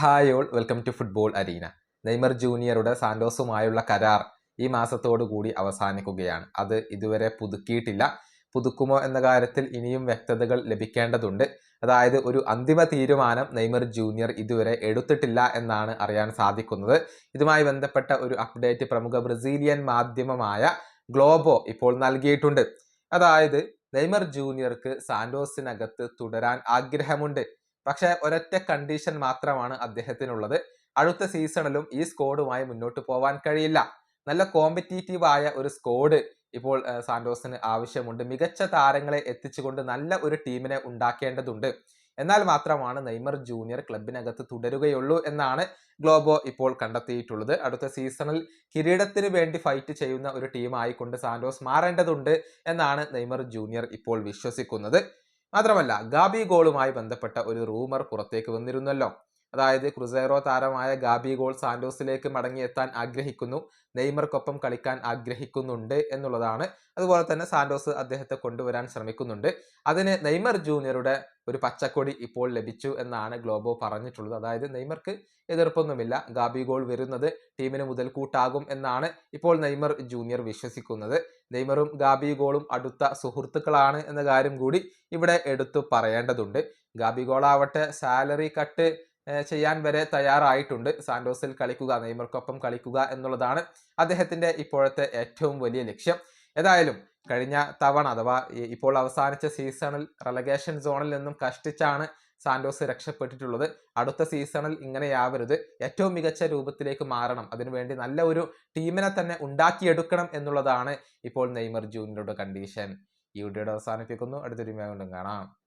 Hi all welcome to football arena Neymar ജൂനിയറുടെ സാന്റോസുമായുള്ള കരാർ ഈ കൂടി അവസാനിക്കുകയാണ്. അത് ഇതുവരെ പുതുക്കിയിട്ടില്ല. പുതുക്കുമോ എന്ന കാര്യത്തിൽ ഇനിയും വ്യക്തതകൾ ലഭിക്കേണ്ടതുണ്ട്. അതായത് ഒരു അന്തിമ തീരുമാനം നെയ്മർ ജൂനിയർ ഇതുവരെ എടുത്തിട്ടില്ല എന്നാണ് അറിയാൻ സാധിക്കുന്നത്. ഇതുമായി ബന്ധപ്പെട്ട ഒരു അപ്ഡേറ്റ് പ്രമുഖ ബ്രസീലിയൻ മാധ്യമമായ ഗ്ലോബോ ഇപ്പോൾ നൽകിയിട്ടുണ്ട്. അതായത് നെയ്മർ ജൂനിയർക്ക് സാന്റോസിനകത്ത് തുടരാൻ ആഗ്രഹമുണ്ട്. പക്ഷേ ഒരൊറ്റ കണ്ടീഷൻ മാത്രമാണ് അദ്ദേഹത്തിനുള്ളത്. അടുത്ത സീസണിലും ഈ സ്കോഡുമായി മുന്നോട്ട് പോവാൻ കഴിയില്ല. നല്ല കോമ്പറ്റീറ്റീവ് ആയ ഒരു സ്കോഡ് ഇപ്പോൾ സാന്റോസിന് ആവശ്യമുണ്ട്. മികച്ച താരങ്ങളെ എത്തിച്ചുകൊണ്ട് നല്ല ഒരു ടീമിനെ ഉണ്ടാക്കേണ്ടതുണ്ട്. എന്നാൽ മാത്രമാണ് നെയ്മർ ജൂനിയർ ക്ലബിനകത്ത് തുടരുകയുള്ളൂ എന്നാണ് ഗ്ലോബോ ഇപ്പോൾ കണ്ടെത്തിയിട്ടുള്ളത്. അടുത്ത സീസണിൽ കിരീടത്തിന് വേണ്ടി ഫൈറ്റ് ചെയ്യുന്ന ഒരു ടീമായിക്കൊണ്ട് സാന്റോസ് മാറേണ്ടതുണ്ട് എന്നാണ് നെയ്മർ ജൂനിയർ ഇപ്പോൾ വിശ്വസിക്കുന്നത്. മാത്രമല്ല ഗാബി ഗോളുമായി ബന്ധപ്പെട്ട ഒരു റൂമർ പുറത്തേക്ക് വന്നിരുന്നല്ലോ. അതായത് ക്രുസേറോ താരമായ ഗാബി ഗോൾ സാന്റോസിലേക്ക് മടങ്ങിയെത്താൻ ആഗ്രഹിക്കുന്നു. നെയ്മർക്കൊപ്പം കളിക്കാൻ ആഗ്രഹിക്കുന്നുണ്ട് എന്നുള്ളതാണ്. അതുപോലെ തന്നെ സാന്റോസ് അദ്ദേഹത്തെ കൊണ്ടുവരാൻ ശ്രമിക്കുന്നുണ്ട്. അതിന് നെയ്മർ ജൂനിയറുടെ ഒരു പച്ചക്കൊടി ഇപ്പോൾ ലഭിച്ചു എന്നാണ് ഗ്ലോബോ പറഞ്ഞിട്ടുള്ളത്. അതായത് നെയ്മർക്ക് എതിർപ്പൊന്നുമില്ല. ഗാബി ഗോൾ വരുന്നത് ടീമിന് മുതൽക്കൂട്ടാകും എന്നാണ് ഇപ്പോൾ നെയ്മർ ജൂനിയർ വിശ്വസിക്കുന്നത്. നെയ്മറും ഗാബി ഗോളും അടുത്ത സുഹൃത്തുക്കളാണ് എന്ന കാര്യം കൂടി ഇവിടെ എടുത്തു പറയേണ്ടതുണ്ട്. ഗാബി ഗോളാവട്ടെ സാലറി കട്ട് ചെയ്യാൻ വരെ തയ്യാറായിട്ടുണ്ട്. സാന്റോസിൽ കളിക്കുക നെയ്മർക്കൊപ്പം കളിക്കുക എന്നുള്ളതാണ് അദ്ദേഹത്തിന്റെ ഇപ്പോഴത്തെ ഏറ്റവും വലിയ ലക്ഷ്യം. ഏതായാലും കഴിഞ്ഞ തവണ അഥവാ ഇപ്പോൾ അവസാനിച്ച സീസണിൽ റെലഗേഷൻ സോണിൽ നിന്നും കഷ്ടിച്ചാണ് സാന്റോസ് രക്ഷപ്പെട്ടിട്ടുള്ളത്. അടുത്ത സീസണിൽ ഇങ്ങനെയാവരുത്. ഏറ്റവും മികച്ച രൂപത്തിലേക്ക് മാറണം. അതിനുവേണ്ടി നല്ല ഒരു ടീമിനെ തന്നെ ഉണ്ടാക്കിയെടുക്കണം എന്നുള്ളതാണ് ഇപ്പോൾ നെയ്മർ ജൂനിയറുടെ കണ്ടീഷൻ ഈ വീഡിയോയുടെ അവസാനിപ്പിക്കുന്നു. അടുത്തൊരു കാണാം.